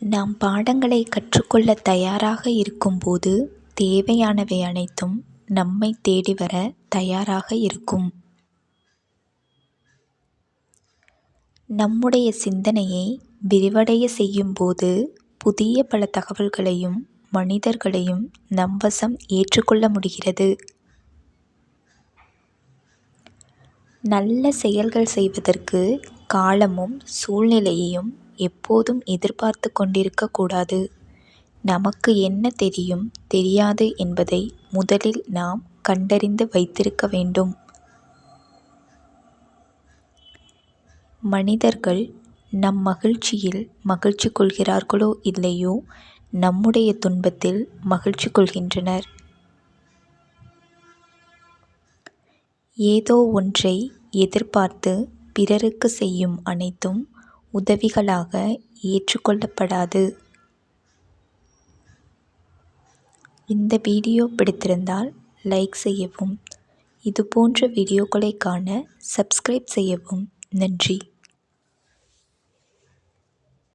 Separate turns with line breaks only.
நாம் பாடங்களை கற்றுக்கொள்ள தயாராக இருக்கும்போது தேவையானவை அனைத்தும் நம்மை தேடி வர தயாராக இருக்கும். நம்முடைய சிந்தனையை விரிவடைய செய்யும்போது புதிய பல தகவல்களையும் மனிதர்களையும் நம் வசம் ஏற்றுக்கொள்ள முடிகிறது. நல்ல செயல்கள் செய்வதற்கு காலமும் சூழ்நிலையையும் எப்போதும் எதிர்பார்த்து கொண்டிருக்கக்கூடாது நமக்கு என்ன தெரியும் தெரியாது என்பதை முதலில் நாம் கண்டறிந்து வைத்திருக்க வேண்டும். மனிதர்கள் நம் மகிழ்ச்சியில் மகிழ்ச்சி கொள்கிறார்களோ இல்லையோ நம்முடைய துன்பத்தில் மகிழ்ச்சி கொள்கின்றனர். ஏதோ ஒன்றை எதிர்பார்த்து பிறருக்கு செய்யும் அனைத்தும் உதவிகளாக ஏற்றுக்கொள்ளப்படாது. இந்த வீடியோ பிடித்திருந்தால் லைக் செய்யவும் இதுபோன்ற வீடியோக்களை காண சப்ஸ்கிரைப் செய்யவும். நன்றி.